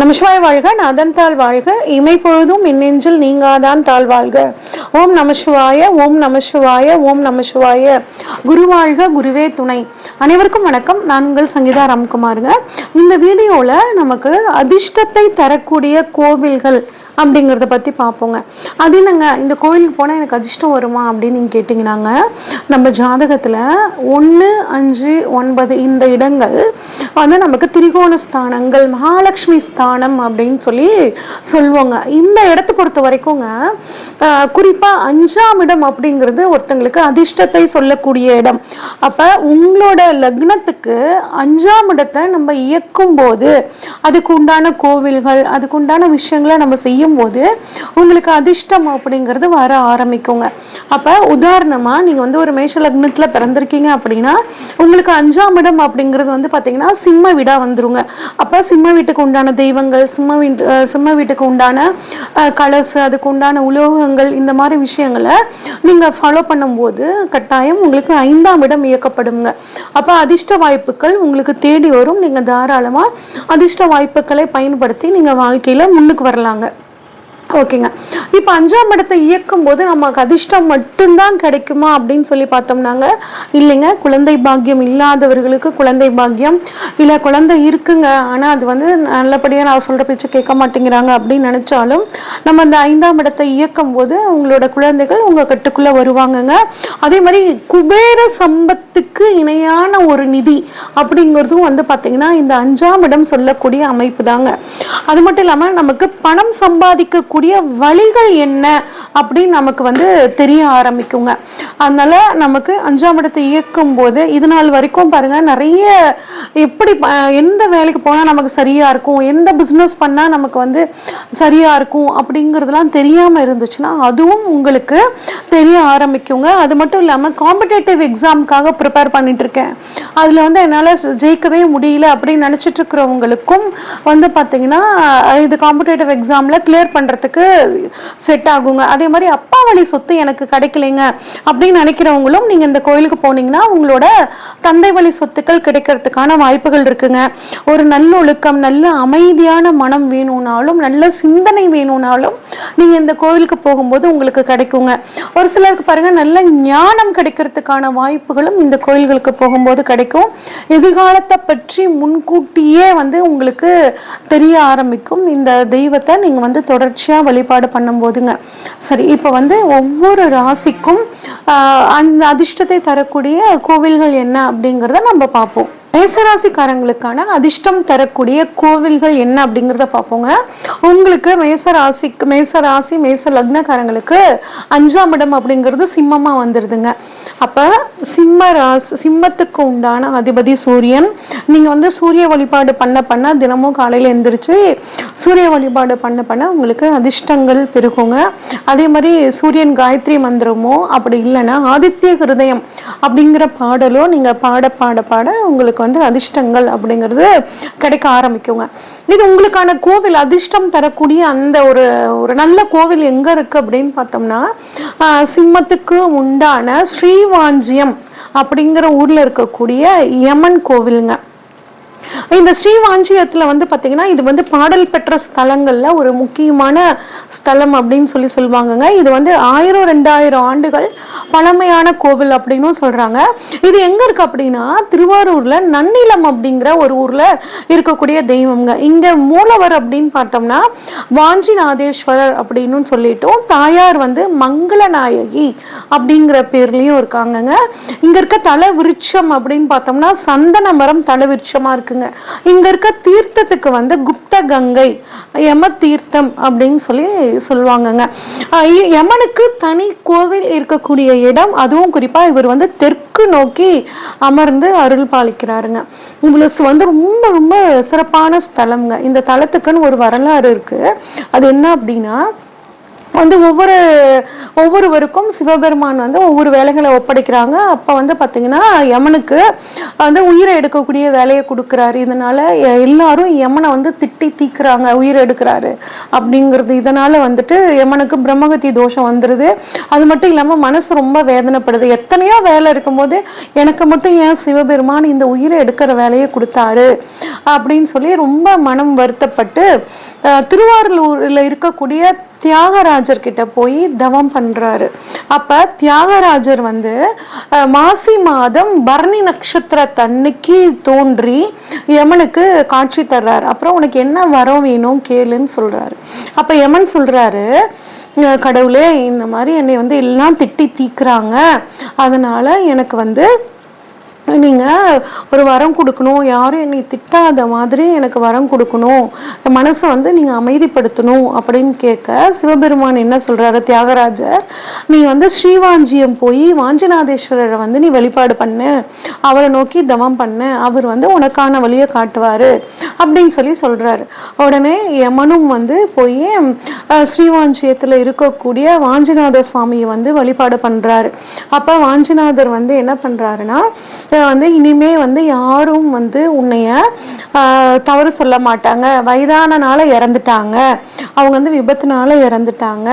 நமசிவாய வாழ்க நதன் தாழ் வாழ்க. இமை பொழுதும் மின்னெஞ்சில் நீங்காதான் தாழ் வாழ்க. ஓம் நமசிவாய ஓம் நமசிவாய ஓம் நமசிவாய குரு வாழ்க குருவே துணை. அனைவருக்கும் வணக்கம். நான் உங்கள் சங்கீதா ராம்குமாருங்க. இந்த வீடியோவில் நமக்கு அதிர்ஷ்டத்தை தரக்கூடிய கோவில்கள் அப்படிங்கிறத பற்றி பார்ப்போங்க. அது என்னங்க? இந்த கோயிலுக்கு போனால் எனக்கு அதிர்ஷ்டம் வருமா அப்படின்னு நீங்கள் கேட்டிங்கன்னாங்க. நம்ம ஜாதகத்தில் ஒன்று அஞ்சு ஒன்பது இந்த இடங்கள் வந்து நமக்கு திரிகோண ஸ்தானங்கள் மகாலட்சுமி ஸ்தானம் அப்படின்னு சொல்லி சொல்லுவாங்க. இந்த இடத்த பொறுத்த வரைக்குங்க குறிப்பாக அஞ்சாம் இடம் அப்படிங்கிறது ஒருத்தங்களுக்கு அதிர்ஷ்டத்தை சொல்லக்கூடிய இடம். அப்போ உங்களோட லக்னத்துக்கு அஞ்சாம் இடத்தை நம்ம இயக்கும் போது அதுக்கு உண்டான கோவில்கள் அதுக்கு உண்டான விஷயங்களை நம்ம செய்யும் போது உங்களுக்கு அதிர்ஷ்டம் அப்படிங்கிறது வர ஆரம்பிக்குங்க. அப்போ உதாரணமாக நீங்கள் வந்து ஒரு மேஷ லக்னத்தில் பிறந்திருக்கீங்க அப்படின்னா உங்களுக்கு அஞ்சாம் இடம் அப்படிங்கிறது வந்து பார்த்தீங்கன்னா சிம்ம வீடாக வந்துருங்க. அப்போ சிம்ம வீட்டுக்கு உண்டான தெய்வங்கள் சிம்ம வீட்டு சிம்ம வீட்டுக்கு உண்டான கலர்ஸ் அதுக்கு உண்டான உலோகங்கள் இந்த மாதிரி விஷயங்களை நீங்கள் ஃபாலோ பண்ணும்போது கட்டாயம் உங்களுக்கு ஐந்தாம் இடம் இயக்கப்படுங்க. அப்போ அதிர்ஷ்ட வாய்ப்புகள் உங்களுக்கு தேடி வரும். நீங்கள் தாராளமாக அதிர்ஷ்ட வாய்ப்புகளை பயன்படுத்தி நீங்கள் வாழ்க்கையில் முன்னுக்கு வரலாங்க. ஓகேங்க. இப்போ அஞ்சாம் இடத்தை இயக்கும் போது நமக்கு அதிர்ஷ்டம் மட்டும்தான் கிடைக்குமா அப்படின்னு சொல்லி பார்த்தோம்னாங்க. இல்லைங்க. குழந்தை பாக்கியம் இல்லாதவர்களுக்கு குழந்தை பாக்கியம். இல்லை குழந்தை இருக்குங்க. ஆனால் அது வந்து நல்லபடியாக நான் சொல்கிற பேச்சு கேட்க மாட்டேங்கிறாங்க அப்படின்னு நினச்சாலும் நம்ம அந்த ஐந்தாம் இடத்தை இயக்கும் போது உங்களோட குழந்தைகள் உங்கள் கட்டுக்குள்ளே வருவாங்கங்க. அதே மாதிரி குபேர சம்பத்துக்கு இணையான ஒரு நிதி அப்படிங்கிறதும் வந்து பார்த்தீங்கன்னா இந்த அஞ்சாம் இடம் சொல்லக்கூடிய அமைப்பு தாங்க. அது மட்டும் இல்லாமல் நமக்கு பணம் சம்பாதிக்கக்கூடிய வழிகள் என்ன அப்படின்னு நமக்கு வந்து தெரிய ஆரம்பிக்குங்க. அதனால் நமக்கு அஞ்சாம் இடத்தை இயக்கும் போது இது நாள் வரைக்கும் பாருங்கள் நிறைய எப்படி எந்த வேலைக்கு போனால் நமக்கு சரியாக இருக்கும் எந்த பிஸ்னஸ் பண்ணால் நமக்கு வந்து சரியாக இருக்கும் அப்படிங்கிறதுலாம் தெரியாமல் இருந்துச்சுன்னா அதுவும் உங்களுக்கு தெரிய ஆரம்பிக்குங்க. அது மட்டும் இல்லாமல் காம்படேட்டிவ் எக்ஸாமுக்காக ப்ரிப்பேர் பண்ணிட்டு இருக்கேன் அதில் வந்து என்னால் ஜெயிக்கவே முடியல அப்படின்னு நினச்சிட்டு இருக்கிறவங்களுக்கும் வந்து பார்த்தீங்கன்னா இது காம்படேட்டிவ் எக்ஸாமில் கிளியர் பண்ணுறதுக்கு செட் ஆகுங்க. அதே மாதிரி அப்பா வழி சொத்து எனக்கு கிடைக்கலைங்க அப்படின்னு நினைக்கிறவங்களும் நீங்கள் இந்த கோயிலுக்கு போனீங்கன்னா உங்களோட தந்தை வழி சொத்துக்கள் கிடைக்கிறதுக்கான வாய்ப்புகள் இருக்குங்க. ஒரு நல்லொழுக்கம் நல்ல அமைதியான மனம் வேணும்னாலும் நல்ல சிந்தனை வேணும்னாலும் நீங்கள் இந்த கோயிலுக்கு போகும்போது உங்களுக்கு கிடைக்குங்க. ஒரு சிலருக்கு பாருங்க நல்ல ஞானம் கிடைக்கிறதுக்கான வாய்ப்புகளும் இந்த கோயில்களுக்கு போகும்போது கிடைக்கும். எதிர்காலத்தை பற்றி முன்கூட்டியே வந்து உங்களுக்கு தெரிய ஆரம்பிக்கும். இந்த தெய்வத்தை நீங்கள் வந்து தொடர்ச்சியாக வழிபாடு பண்ணும்போதுங்க சரி இப்போ வந்து ஒவ்வொரு ராசிக்கும் ஆஹ், அந்த அதிர்ஷ்டத்தை தரக்கூடிய கோவில்கள் என்ன அப்படிங்கிறத நம்ம பார்ப்போம். மேசராசிக்காரங்களுக்கான அதிர்ஷ்டம் தரக்கூடிய கோவில்கள் என்ன அப்படிங்கிறத பார்ப்போங்க. உங்களுக்கு மேசராசிக்கு மேசராசி மேச லக்னக்காரங்களுக்கு அஞ்சாம் இடம் அப்படிங்கிறது சிம்மமாக வந்துடுதுங்க அப்போ சிம்ம ராசி சிம்மத்துக்கு உண்டான அதிபதி சூரியன். நீங்கள் வந்து சூரிய வழிபாடு பண்ண பண்ண தினமும் காலையில் எந்திரிச்சு சூரிய வழிபாடு பண்ண பண்ண உங்களுக்கு அதிர்ஷ்டங்கள் பெருகுங்க. அதே மாதிரி சூரியன் காயத்ரி மந்திரமோ அப்படி இல்லைன்னா ஆதித்ய ஹிருதயம் அப்படிங்கிற பாடலோ நீங்கள் பாட பாட பாட உங்களுக்கு வந்து அதிர்ஷ்டங்கள் அப்படிங்கிறது கிடைக்க ஆரம்பிக்குங்க. இது உங்களுக்கான கோவில் அதிர்ஷ்டம் தரக்கூடிய அந்த ஒரு ஒரு நல்ல கோவில் எங்கே இருக்குது அப்படின்னு பார்த்தோம்னா சிம்மத்துக்கு உண்டான ஸ்ரீவாஞ்சியம் அப்படிங்கிற ஊரில் இருக்கக்கூடிய யமன் கோவிலுங்க. இந்த ஸ்ரீவாஞ்சியத்தில் வந்து பார்த்தீங்கன்னா இது வந்து பாடல் பெற்ற ஸ்தலங்களில் ஒரு முக்கியமான ஸ்தலம் அப்படின்னு சொல்லி சொல்லுவாங்கங்க. இது வந்து ஆயிரம் ரெண்டாயிரம் ஆண்டுகள் பழமையான கோவில் அப்படின்னும் சொல்கிறாங்க இது எங்கே இருக்குது அப்படின்னா திருவாரூரில் நன்னிலம் அப்படிங்கிற ஒரு ஊரில் இருக்கக்கூடிய தெய்வம்ங்க. இங்கே மூலவர் அப்படின்னு பார்த்தோம்னா வாஞ்சிநாதேஸ்வரர் அப்படின்னு சொல்லிட்டோம் தாயார் வந்து மங்களநாயகி அப்படிங்கிற பேர்லேயும் இருக்காங்கங்க. இங்கே இருக்க தலை விருட்சம் அப்படின்னு பார்த்தோம்னா சந்தன மரம் தலை விருட்சமாக இருக்குங்க இங்கே இருக்க தீர்த்தத்துக்கு வந்து குப்த கங்கை யம தீர்த்தம் அப்படின்னு சொல்லி சொல்லுவாங்கங்க. யமனுக்கு தனி கோவில் இருக்கக்கூடிய இடம் அதுவும் குறிப்பாக இவர் வந்து தெற்கு நோக்கி அமர்ந்து அருள் பாலிக்கிறாருங்க. இவ்வளவு வந்து ரொம்ப ரொம்ப சிறப்பான ஸ்தலம்ங்க. இந்த தலத்துக்குன்னு ஒரு வரலாறு இருக்கு. அது என்ன அப்படின்னா வந்து ஒவ்வொரு ஒவ்வொருவருக்கும் சிவபெருமான் வந்து ஒவ்வொரு வேலைகளை ஒப்படைக்கிறாங்க. அப்போ வந்து பார்த்தீங்கன்னா யமனுக்கு வந்து உயிரை எடுக்கக்கூடிய வேலையை கொடுக்குறாரு. இதனால எ- எல்லாரும் யமனை வந்து திட்டி தீக்குறாங்க உயிரை எடுக்கிறாரு அப்படிங்கிறது. இதனால் வந்துட்டு யமனுக்கு பிரம்மகத்தி தோஷம் வந்துடுது அது மட்டும் இல்லாமல் மனசு ரொம்ப வேதனைப்படுது. எத்தனையோ வேலை இருக்கும்போது எனக்கு மட்டும் ஏன் சிவபெருமான் இந்த உயிரை எடுக்கிற வேலையை கொடுத்தாரு அப்படின்னு சொல்லி ரொம்ப மனம் வருத்தப்பட்டு திருவாரூரில் இருக்கக்கூடிய தியாகராஜர் கிட்ட போய் தவம் பண்றாரு. அப்ப தியாகராஜர் வந்து மாசி மாதம் பரணி நட்சத்திரத்தன்னைக்கு தோன்றி யமனுக்கு காட்சி தர்றாரு. அப்புறம் உனக்கு என்ன வரம் வேணும் கேளுன்னு சொல்றாரு. அப்ப யமன் சொல்றாரு கடவுளே இந்த மாதிரி என்னை வந்து எல்லாம் திட்டி தீக்குறாங்க. அதனால் எனக்கு வந்து நீங்கள் ஒரு வரம் கொடுக்கணும். யாரும் என்னை திட்டாத மாதிரி எனக்கு வரம் கொடுக்கணும். என் மனசை வந்து நீங்கள் அமைதிப்படுத்தணும் அப்படின்னு கேட்க சிவபெருமான் என்ன சொல்கிறாரு தியாகராஜர் நீ வந்து ஸ்ரீவாஞ்சியம் போய் வாஞ்சிநாதேஸ்வரரை வந்து நீ வழிபாடு பண்ணு. அவரை நோக்கி தவம் பண்ணு. அவர் வந்து உனக்கான வழியை காட்டுவார் அப்படின்னு சொல்லி சொல்கிறாரு உடனே யமனும் வந்து போய் ஸ்ரீவாஞ்சியத்தில் இருக்கக்கூடிய வாஞ்சிநாத சுவாமியை வந்து வழிபாடு பண்ணுறாரு அப்போ வாஞ்சிநாதர் வந்து என்ன பண்ணுறாருன்னா வந்து இனிமே வந்து யாரும் வந்து உன்னைய தவறு சொல்ல மாட்டாங்க. வயதானனால இறந்துட்டாங்க. அவங்க வந்து விபத்துனால இறந்துட்டாங்க.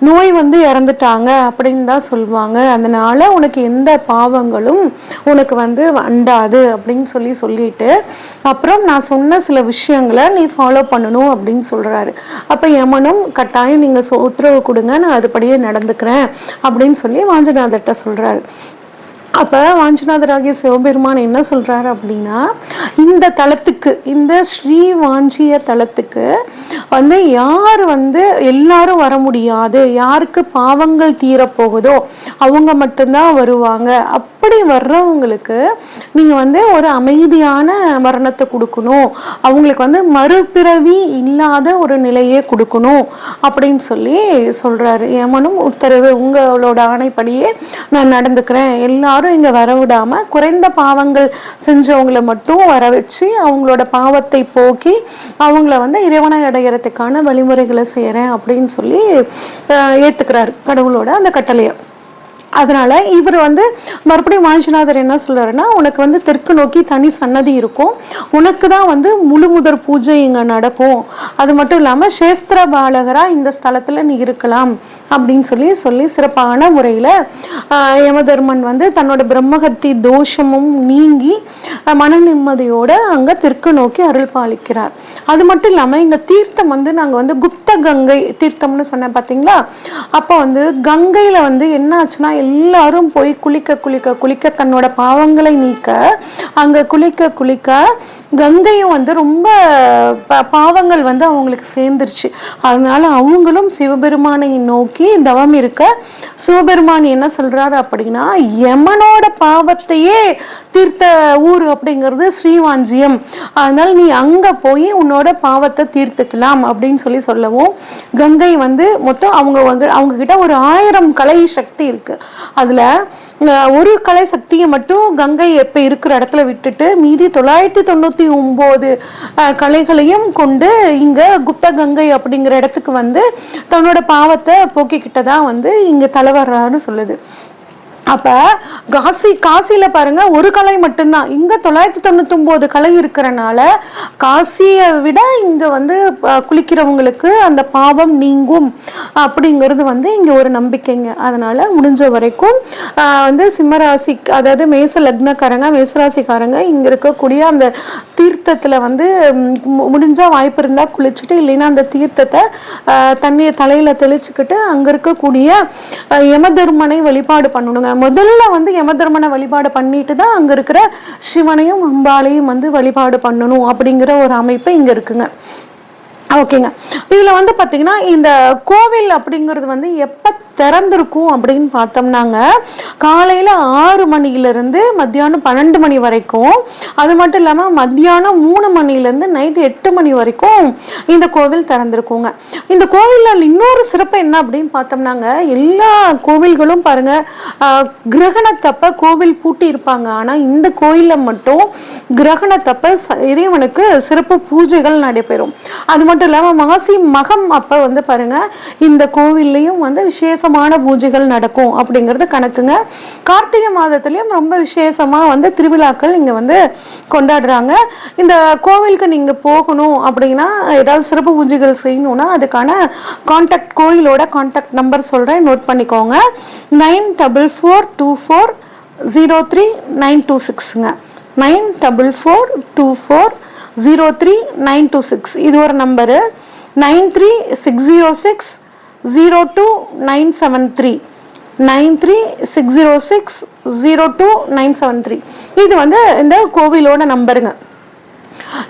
நோய் வந்து இறந்துட்டாங்க அப்படின்னு தான் சொல்லுவாங்க அதனால உனக்கு எந்த பாவங்களும் உனக்கு வந்து அண்டாது அப்படின்னு சொல்லி சொல்லிட்டு அப்புறம் நான் சொன்ன சில விஷயங்களை நீ ஃபாலோ பண்ணணும் அப்படின்னு சொல்கிறாரு அப்போ யமனும் கட்டாயம் நீங்கள் சொ- உத்தரவு கொடுங்க நான் அதுபடியே நடந்துக்கிறேன் அப்படின்னு சொல்லி வாஞ்சநாதர்கிட்ட சொல்கிறாரு அப்போ வாஞ்சிநாதராகிய சிவபெருமான் என்ன சொல்கிறாரு அப்படின்னா இந்த தலத்துக்கு இந்த ஸ்ரீ வாஞ்சிய தலத்துக்கு வந்து யார் வந்து எல்லாரும் வர முடியாது யாருக்கு பாவங்கள் தீரப்போகுதோ அவங்க மட்டும்தான் வருவாங்க. அப் அப்படி வர்றவங்களுக்கு நீங்க வந்து ஒரு அமைதியான மரணத்தை கொடுக்கணும். அவங்களுக்கு வந்து மறுபிறவி இல்லாத ஒரு நிலையே கொடுக்கணும் அப்படின்னு சொல்லி சொல்றாரு. ஏமனும் உத்தரவு உங்களோட ஆணைப்படியே நான் நடந்துக்கிறேன். எல்லாரும் இங்க வர குறைந்த பாவங்கள் செஞ்சவங்களை மட்டும் வர வச்சு அவங்களோட பாவத்தை போக்கி அவங்கள வந்து இறைவனை அடைகிறதுக்கான வழிமுறைகளை செய்யறேன் அப்படின்னு சொல்லி அஹ், கடவுளோட அந்த கட்டளையை. அதனால் இவர் வந்து மறுபடியும் வாஞ்சிநாதர் என்ன சொல்கிறாருன்னா உனக்கு வந்து தெற்கு நோக்கி தனி சன்னதி இருக்கும். உனக்கு தான் வந்து முழு முதற் பூஜை இங்கே நடக்கும். அது மட்டும் இல்லாமல் சேஸ்திர பாலகராக இந்த ஸ்தலத்தில் நீ இருக்கலாம். அப்படின்னு சொல்லி சொல்லி சிறப்பான முறையில் யமதர்மன் வந்து தன்னோட பிரம்மகத்தி தோஷமும் நீங்கி மன நிம்மதியோடு அங்கே தெற்கு நோக்கி அருள் பாலிக்கிறார். அது மட்டும் இல்லாமல் இங்கே தீர்த்தம் வந்து நாங்கள் வந்து குப்த கங்கை தீர்த்தம்னு சொன்னேன் பார்த்தீங்களா அப்போ வந்து கங்கையில் வந்து என்ன ஆச்சுன்னா எல்லாரும் போய் குளிக்க குளிக்க குளிக்க தன்னோட பாவங்களை நீக்க அங்க குளிக்க குளிக்க கங்கையும் வந்து ரொம்ப ப- பாவங்கள் வந்து அவங்களுக்கு சேர்ந்துருச்சு. அதனால அவங்களும் சிவபெருமானை நோக்கி தவம் இருக்க சிவபெருமான் என்ன சொல்றாரு அப்படின்னா யமனோட பாவத்தையே தீர்த்த ஊர் அப்படிங்கிறது ஸ்ரீவாஞ்சியம். அதனால நீ அங்க போய் உன்னோட பாவத்தை தீர்த்துக்கலாம் அப்படின்னு சொல்லி சொல்லவும் கங்கை வந்து மொத்தம் அவங்க வந்து அவங்க கிட்ட ஒரு ஆயிரம் கலை சக்தி இருக்கு. அதுல ஒரு கலை சக்தியை மட்டும் கங்கை எப்போ இருக்கிற இடத்துல விட்டுட்டு மீதி தொள்ளாயிரத்தி தொண்ணூத்தி ஒன்பது கலைகளையும் கொண்டு இங்க குப்த கங்கை அப்படிங்கிற இடத்துக்கு வந்து தன்னோட பாவத்தை போக்கிக்கிட்டதா வந்து இங்க தலைவர்றான்னு சொல்லுது. அப்போ காசி காசியில் பாருங்க ஒரு கலை மட்டும்தான். இங்கே தொள்ளாயிரத்தி தொண்ணூத்தொம்போது கலை இருக்கிறனால காசியை விட இங்கே வந்து குளிக்கிறவங்களுக்கு அந்த பாவம் நீங்கும் அப்படிங்கிறது வந்து இங்கே ஒரு நம்பிக்கைங்க. அதனால் முடிஞ்ச வரைக்கும் வந்து சிம்மராசி அதாவது மேச லக்னக்காரங்க மேசராசிக்காரங்க இங்கே இருக்கக்கூடிய அந்த தீர்த்தத்தில் வந்து முடிஞ்சால் வாய்ப்பு இருந்தால் குளிச்சுட்டு இல்லைன்னா அந்த தீர்த்தத்தை தண்ணியை தலையில் தெளிச்சுக்கிட்டு அங்கே இருக்கக்கூடிய யமதர்மனை வழிபாடு பண்ணணுங்க. முதல்ல வந்து யமதர்மனை வழிபாடு பண்ணிட்டு தான் அங்க இருக்கிற சிவனையும் அம்பாளையும் வந்து வழிபாடு பண்ணணும் அப்படிங்கிற ஒரு அமைப்பு இங்க இருக்குங்க. ஓகேங்க. இதில் வந்து பார்த்திங்கன்னா இந்த கோவில் அப்படிங்கிறது வந்து எப்போ திறந்திருக்கும் அப்படின்னு பார்த்தோம்னாங்க. காலையில் ஆறு மணியிலேருந்து மத்தியானம் பன்னெண்டு மணி வரைக்கும். அது மட்டும் இல்லாமல் மத்தியானம் மூணு மணிலேருந்து நைட்டு எட்டு மணி வரைக்கும் இந்த கோவில் திறந்திருக்குங்க. இந்த கோவிலில் இன்னொரு சிறப்பு என்ன அப்படின்னு பார்த்தோம்னாங்க எல்லா கோவில்களும் பாருங்கள் கிரகணத்தப்ப கோவில் பூட்டி இருப்பாங்க. ஆனால் இந்த கோயிலில் மட்டும் கிரகணத்தப்ப இறைவனுக்கு சிறப்பு பூஜைகள் நடைபெறும். அது மட்டும் இல்லாமல் மாசி மகம் அப்போ வந்து பாருங்க இந்த கோவில்லையும் வந்து விசேஷமான பூஜைகள் நடக்கும் அப்படிங்கிறது கணக்குங்க. கார்த்திகை மாதத்துலேயும் ரொம்ப விசேஷமாக வந்து திருவிழாக்கள் இங்கே வந்து கொண்டாடுறாங்க. இந்த கோவிலுக்கு நீங்கள் போகணும் அப்படின்னா ஏதாவது சிறப்பு பூஜைகள் செய்யணும்னா அதுக்கான காண்டாக்ட் கோயிலோட கான்டாக்ட் நம்பர் சொல்கிறேன் நோட் பண்ணிக்கோங்க. Nine double four two four zero three nine two சிக்ஸுங்க. Nine double four two four zero three nine two six. இது ஒரு number. Nine three six zero six zero two nine seven three. Nine three six zero six zero two nine seven three. இது வந்து இந்த கோவிலோட நம்பருங்க.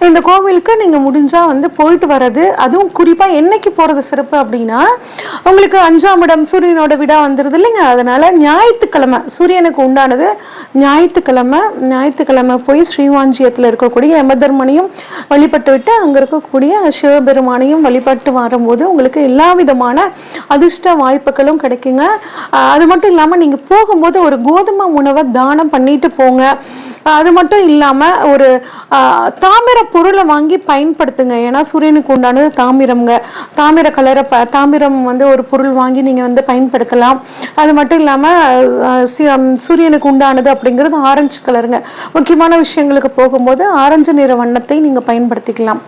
இந்த கோவிலுக்கு நீங்கள் முடிஞ்சால் வந்து போயிட்டு வர்றது. அதுவும் குறிப்பாக என்னைக்கு போகிறது சிறப்பு அப்படின்னா உங்களுக்கு அஞ்சாம் இடம் சூரியனோட விடா வந்துடுது இல்லைங்க? அதனால ஞாயிற்றுக்கிழமை சூரியனுக்கு உண்டானது ஞாயிற்றுக்கிழமை ஞாயிற்றுக்கிழமை போய் ஸ்ரீவாஞ்சியத்தில் இருக்கக்கூடிய யமதர்மனையும் வழிபட்டு விட்டு அங்கே இருக்கக்கூடிய சிவபெருமானையும் வழிபட்டு வரும்போது உங்களுக்கு எல்லா விதமான அதிர்ஷ்ட வாய்ப்புகளும் கிடைக்குங்க. அது மட்டும் இல்லாமல் நீங்கள் போகும்போது ஒரு கோதுமை உணவை தானம் பண்ணிட்டு போங்க. அது மட்டும் இல்லாமல் ஒரு தாமிர பொருளை வாங்கி பயன்படுத்துங்க. ஏன்னா சூரியனுக்கு உண்டானது தாமிரம்ங்க. தாமிர கலரை ப தாமிரம் வந்து ஒரு பொருள் வாங்கி நீங்கள் வந்து பயன்படுத்தலாம். அது மட்டும் இல்லாமல் சூரியனுக்கு உண்டானது அப்படிங்கிறது ஆரஞ்சு கலருங்க. முக்கியமான விஷயங்களுக்கு போகும்போது ஆரஞ்சு நிற வண்ணத்தை நீங்கள் பயன்படுத்திக்கலாம்.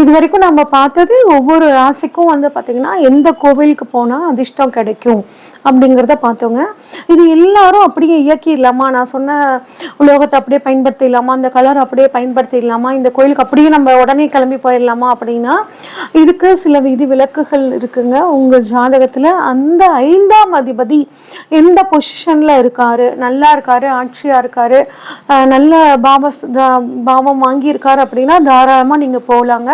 இது வரைக்கும் நம்ம பார்த்தது ஒவ்வொரு ராசிக்கும் வந்து பார்த்திங்கன்னா எந்த கோவிலுக்கு போனால் அதிர்ஷ்டம் கிடைக்கும். அப்படிங்கிறத பார்த்தோங்க. இது எல்லாரும் அப்படியே இயக்கிடலாமா நான் சொன்ன உலோகத்தை அப்படியே பயன்படுத்திடலாமா அந்த கலர் அப்படியே பயன்படுத்திடலாமா இந்த கோயிலுக்கு அப்படியே நம்ம உடனே கிளம்பி போயிடலாமா அப்படின்னா இதுக்கு சில விதி விலக்குகள் இருக்குங்க. உங்கள் ஜாதகத்தில் அந்த ஐந்தாம் அதிபதி எந்த பொசிஷனில் இருக்காரு? நல்லா இருக்காரு ஆட்சியாக இருக்காரு நல்ல பாபஸ் தா- பாவம் வாங்கியிருக்காரு அப்படின்னா தாராளமாக நீங்கள் போகலாங்க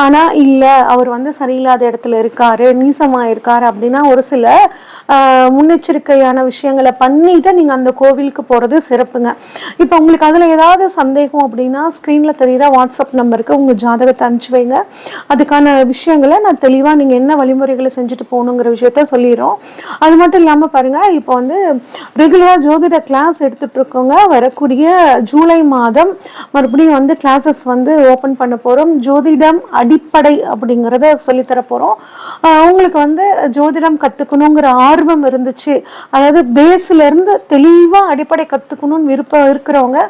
ஆனால் இல்லை அவர் வந்து சரியில்லாத இடத்துல இருக்காரு நீசமாக இருக்காரு அப்படின்னா ஒரு சில முன்னெச்சரிக்கையான விஷயங்களை பண்ணிவிட்டு நீங்கள் அந்த கோவிலுக்கு போகிறது சிறப்புங்க. இப்போ உங்களுக்கு அதில் ஏதாவது சந்தேகம் அப்படின்னா ஸ்க்ரீனில் தெரியுற வாட்ஸ்அப் நம்பருக்கு உங்கள் ஜாதகத்தை அனுப்பிச்சு வைங்க. அதுக்கான விஷயங்களை நான் தெளிவாக நீங்கள் என்ன வழிமுறைகளை செஞ்சுட்டு போகணுங்கிற விஷயத்த சொல்லிடுறோம். அது மட்டும் இல்லாமல் பாருங்கள் இப்போ வந்து ரெகுலராக ஜோதிட கிளாஸ் எடுத்துகிட்ருக்கோங்க வரக்கூடிய ஜூலை மாதம் மறுபடியும் வந்து கிளாஸஸ் வந்து ஓப்பன் பண்ண போகிறோம் ஜோதிடம் அடிப்படை அப்படிங்கிறத சொல்லித்தர போகிறோம் உங்களுக்கு வந்து ஜோதிடம் கற்றுக்கணுங்கிற ஆர்வம் இருந்துச்சு. அதாவது பேஸ்லேருந்து தெளிவாக அடிப்படை கற்றுக்கணும்னு விருப்பம் இருக்கிறவங்க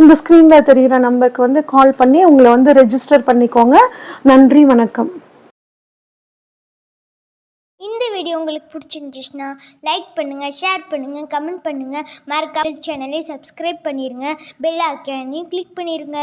இந்த ஸ்க்ரீனில் தெரிகிற நம்பருக்கு வந்து கால் பண்ணி உங்களை வந்து ரெஜிஸ்டர் பண்ணிக்கோங்க. நன்றி வணக்கம். இந்த வீடியோ உங்களுக்கு பிடிச்சிருந்துச்சுன்னா லைக் பண்ணுங்கள் ஷேர் பண்ணுங்கள் கமெண்ட் பண்ணுங்கள் மறக்காம சேனலை சப்ஸ்கிரைப் பண்ணிடுங்க பெல் ஐக்கானையும் கிளிக் பண்ணிடுங்க